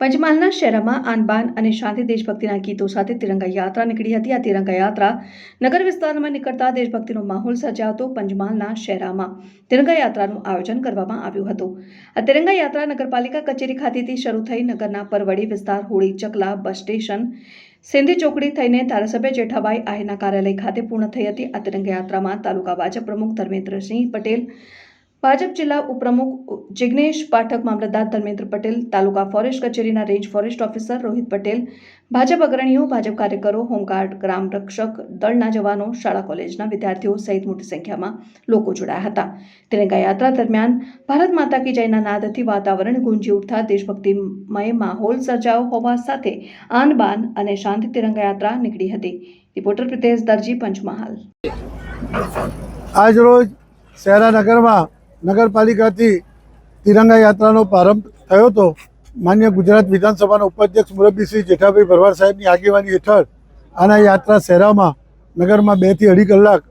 પંચમહાલના શહેરમાં આનબાન અને શાંતિ દેશભક્તિના ગીતો સાથે તિરંગા યાત્રા નીકળી હતી. આ તિરંગા યાત્રા નગર વિસ્તારમાં નીકળતા દેશભક્તિનો માહોલ સર્જાતો પંચમહાલના શહેરામાં. તિરંગા યાત્રાનું આયોજન કરવામાં આવ્યું હતું. આ તિરંગા યાત્રા નગરપાલિકા કચેરી ખાતેથી શરૂ થઈ નગરના પરવડી વિસ્તાર, હોળી, ચકલા, બસ સ્ટેશન, સિંધી ચોકડી થઈને ધારાસભ્ય જેઠાભાઈ આહિરના કાર્યાલય ખાતે પૂર્ણ થઈ હતી. આ તિરંગા યાત્રામાં તાલુકા ભાજપ પ્રમુખ ધર્મેન્દ્રસિંહ પટેલ ભાજપ જિલ્લા ઉપપ્રમુખ જિગ્નેશ પાઠક મામલતદાર ધર્મેન્દ્ર પટેલ, તાલુકા ફોરેસ્ટ કચેરીના range forest officer Rohit Patel, Bhajap અગ્રણીઓ, ભાજપ કાર્યકરો, હોમગાર્ડ, ગ્રામ રક્ષક દળના જવાનો, શાળા કોલેજના વિદ્યાર્થીઓ સહિત મોટી સંખ્યામાં લોકો જોડાયા હતા. તિરંગા યાત્રા દરમિયાન ભારત માતા કી જયના નાદથી વાતાવરણ ગુંજી ઉઠતા દેશભક્તિમય માહોલ સર્જાયો હોવા સાથે આન અને શાંતિ તિરંગા યાત્રા નીકળી હતી. રિપોર્ટર પ્રિતેશ દરજી, પંચમહાલ. આજરોજ શહેરા નગરમાં નગરપાલિકાથી તિરંગા યાત્રાનો પ્રારંભ થયો હતો. માન્ય ગુજરાત વિધાનસભાના ઉપાધ્યક્ષ મુરબ્બી શ્રી જેઠાભાઈ ભરવાડ સાહેબની આગેવાની હેઠળ આના યાત્રા શહેરામાં નગરમાં બેથી અઢી કલાક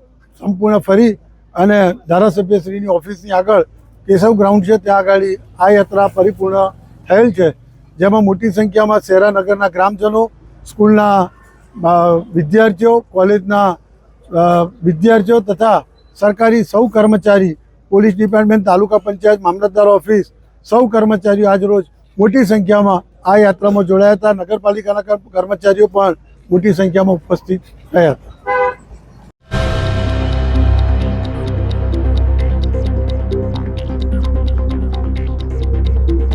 સંપૂર્ણ ફરી અને ધારાસભ્યશ્રીની ઓફિસની આગળ કેશવ ગ્રાઉન્ડ છે, ત્યાં આગળ આ યાત્રા પરિપૂર્ણ થયેલ છે. જેમાં મોટી સંખ્યામાં શહેરા નગરના ગ્રામજનો, સ્કૂલના વિદ્યાર્થીઓ, કોલેજના વિદ્યાર્થીઓ તથા સરકારી સૌ કર્મચારી પોલીસ ડિપાર્ટમેન્ટ, તાલુકા પંચાયત, મામલતદાર ઓફિસ, સૌ કર્મચારીઓ આજરોજ મોટી સંખ્યામાં આ યાત્રામાં જોડાયા હતા. નગરપાલિકાના કર્મચારીઓ પણ મોટી સંખ્યામાં ઉપસ્થિત થયા હતા.